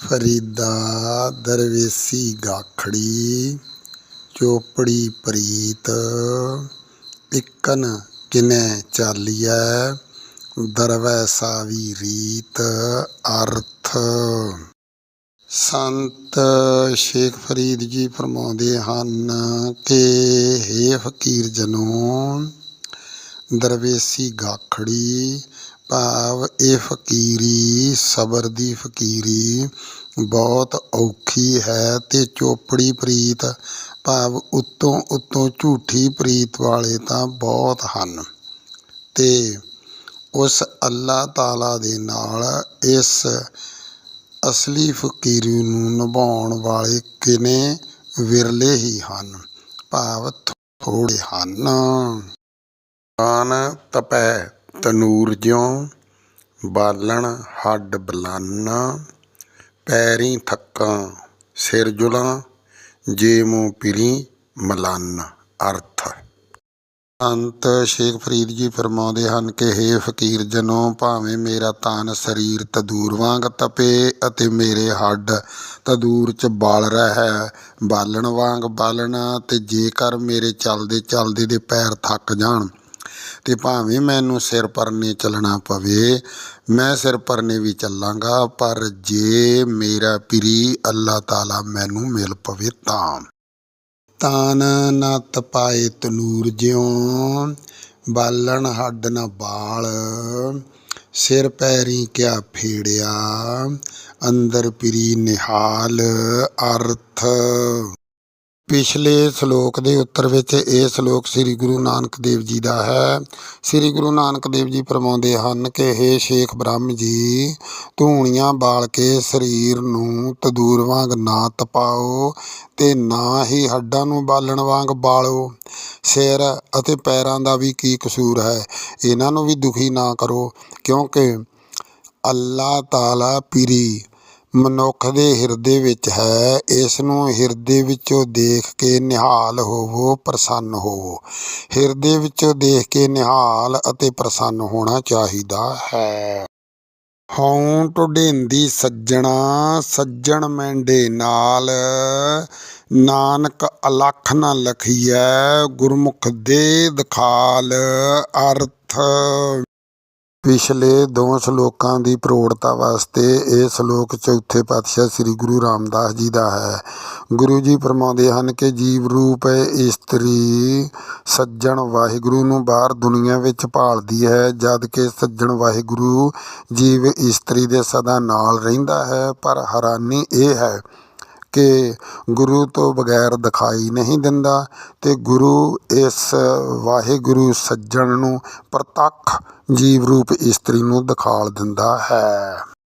ਫਰੀਦਾ ਦਰਵੇਸੀ ਗਾਖੜੀ, ਚੋਪੜੀ ਪ੍ਰੀਤ, ਇਕਨ ਕਿਨੈ ਚਾਲੀਐ, ਦਰਵੈ ਸਾਵੀ ਰੀਤ, ਅਰਥ। ਸੰਤ ਸ਼ੇਖ ਫਰੀਦ ਜੀ ਫਰਮਾਉਂਦੇ ਹਨ, ਕਿ ਹੇ ਫਕੀਰ ਜਨੋ ਦਰਵੇਸੀ ਗਾਖੜੀ, ਭਾਵ ਇਹ ਫਕੀਰੀ, ਸਬਰ ਦੀ ਫਕੀਰੀ। ਬਹੁਤ ਔਖੀ ਹੈ ਤੇ ਚੋਪੜੀ ਪ੍ਰੀਤ, ਭਾਵ ਉੱਤੋਂ ਉੱਤੋਂ ਝੂਠੀ ਪ੍ਰੀਤ ਵਾਲੇ ਤਾਂ ਬਹੁਤ ਹਨ। ਤੇ ਉਸ ਅੱਲਾ ਤਾਲਾ ਦੇ ਨਾਲ ਇਸ ਅਸਲੀ ਫਕੀਰੀ ਨੂੰ ਨਿਭਾਉਣ ਵਾਲੇ ਕਿਨੇ ਵਿਰਲੇ ਹੀ ਹਨ, ਭਾਵ ਥੋੜੇ ਹਨ। ਤਾਨ ਤਪੈ ਤਨੂਰ ਜਿਉ, ਬਾਲਣ ਹੱਡ ਬਲਨ, ਪੈਰੀ ਥੱਕਾਂ ਸਿਰ ਜੁਲਾਂ, ਜੇ ਮੂੰ ਪਿਰੀ ਮਲਨ, ਅਰਥ। ਸੰਤ ਸ਼ੇਖ ਫਰੀਦ ਜੀ ਫਰਮਾਉਂਦੇ ਹਨ ਕਿ, ਹੇ ਫਕੀਰ ਜਨੋ, ਭਾਵੇਂ ਮੇਰਾ ਤਨ ਸਰੀਰ ਤਦੂਰ ਵਾਂਗ ਤਪੇ ਅਤੇ ਮੇਰੇ ਹੱਡ ਤਦੂਰ ਚ ਬਾਲ ਹੈ ਬਾਲਣ ਵਾਂਗ ਬਾਲਣਾ ਤੇ ਜੇਕਰ ਮੇਰੇ ਚੱਲਦੇ ਚੱਲਦੇ ਦੇ ਪੈਰ ਥੱਕ ਜਾਣ ਤੇ ਭਾਵੇਂ ਮੈਨੂੰ ਸਿਰ ਪਰਨੇ ਚੱਲਣਾ ਪਵੇ, ਮੈਂ ਸਿਰ ਪਰਨੇ ਵੀ ਚੱਲਾਂਗਾ, ਪਰ ਜੇ ਮੇਰਾ ਪਿਰੀ ਅੱਲਾਹ ਤਾਲਾ ਮੈਨੂੰ ਮਿਲ ਪਵੇ ਤਾਂ। ਤਾਨ ਨਾ ਤਪਾਏ ਤਨੂਰ ਜਿਉ, ਬਾਲਣ ਹੱਡ ਨਾ ਬਾਲ। ਸਿਰ ਪੈਰੀ ਕਿਆ ਫੇੜਿਆ, ਅੰਦਰ ਪਿਰੀ ਨਿਹਾਲ ਅਰਥ। ਪਿਛਲੇ ਸ਼ਲੋਕ ਦੇ ਉੱਤਰ ਵਿੱਚ ਇਹ ਸ਼ਲੋਕ ਸ੍ਰੀ ਗੁਰੂ ਨਾਨਕ ਦੇਵ ਜੀ ਦਾ ਹੈ। ਸ੍ਰੀ ਗੁਰੂ ਨਾਨਕ ਦੇਵ ਜੀ ਫਰਮਾਉਂਦੇ ਹਨ ਕਿ, ਹੇ ਸ਼ੇਖ ਬ੍ਰਹਮ ਜੀ, ਧੂਣੀਆਂ ਬਾਲ ਕੇ ਸਰੀਰ ਨੂੰ ਤਦੂਰ ਵਾਂਗ ਨਾ ਤਪਾਓ ਤੇ ਨਾ ਹੀ ਹੱਡਾਂ ਨੂੰ ਬਾਲਣ ਵਾਂਗ ਬਾਲੋ। ਸਿਰ ਅਤੇ ਪੈਰਾਂ ਦਾ ਵੀ ਕੀ ਕਸੂਰ ਹੈ? ਇਹਨਾਂ ਨੂੰ ਵੀ ਦੁਖੀ ਨਾ ਕਰੋ, ਕਿਉਂਕਿ ਅੱਲਾਹ ਤਾਲਾ ਪੀਰੀ ਮਨੁੱਖ ਦੇ ਹਿਰਦੇ ਵਿੱਚ ਹੈ ਇਸ ਨੂੰ ਹਿਰਦੇ ਵਿੱਚੋਂ ਦੇਖ ਕੇ ਨਿਹਾਲ ਹੋਵੋ, ਪ੍ਰਸੰਨ ਹੋਵੋ। ਹਿਰਦੇ ਵਿੱਚੋਂ ਦੇਖ ਕੇ ਨਿਹਾਲ ਅਤੇ ਪ੍ਰਸੰਨ ਹੋਣਾ ਚਾਹੀਦਾ ਹੈ। ਹਉ ਟੁਡੇਂਦੀ ਸੱਜਣਾ, ਸੱਜਣ ਮੈਂਡੇ ਨਾਲ। ਨਾਨਕ ਅਲਖ ਨਾ ਲਖੀਐ, ਗੁਰਮੁਖ ਦੇ ਦਿਖਾਲ। ਅਰਥ ਪਿਛਲੇ ਦੋ ਸ਼ਲੋਕਾਂ ਦੀ ਪ੍ਰੋੜਤਾ ਵਾਸਤੇ ਇਹ ਸ਼ਲੋਕ ਚੌਥੇ ਪਾਤਸ਼ਾਹ ਸ੍ਰੀ ਗੁਰੂ ਰਾਮਦਾਸ ਜੀ ਦਾ ਹੈ। ਗੁਰੂ ਜੀ ਫਰਮਾਉਂਦੇ ਹਨ ਕਿ ਜੀਵ ਰੂਪ ਇਸਤਰੀ ਸੱਜਣ ਵਾਹਿਗੁਰੂ ਨੂੰ ਬਾਹਰ ਦੁਨੀਆ ਵਿੱਚ ਭਾਲਦੀ ਹੈ, ਜਦ ਕਿ ਸੱਜਣ ਵਾਹਿਗੁਰੂ ਜੀਵ ਇਸਤਰੀ ਦੇ ਸਦਾ ਨਾਲ ਰਹਿੰਦਾ ਹੈ, ਪਰ ਹੈਰਾਨੀ ਇਹ ਹੈ ਕਿ ਗੁਰੂ ਤੋਂ ਬਗੈਰ ਦਿਖਾਈ ਨਹੀਂ ਦਿੰਦਾ ਤੇ ਗੁਰੂ ਇਸ ਵਾਹਿਗੁਰੂ ਸੱਜਣ ਨੂੰ ਪ੍ਰਤੱਖ ਜੀਵ ਰੂਪ ਇਸਤਰੀ ਨੂੰ ਦਿਖਾਲ ਦਿੰਦਾ ਹੈ।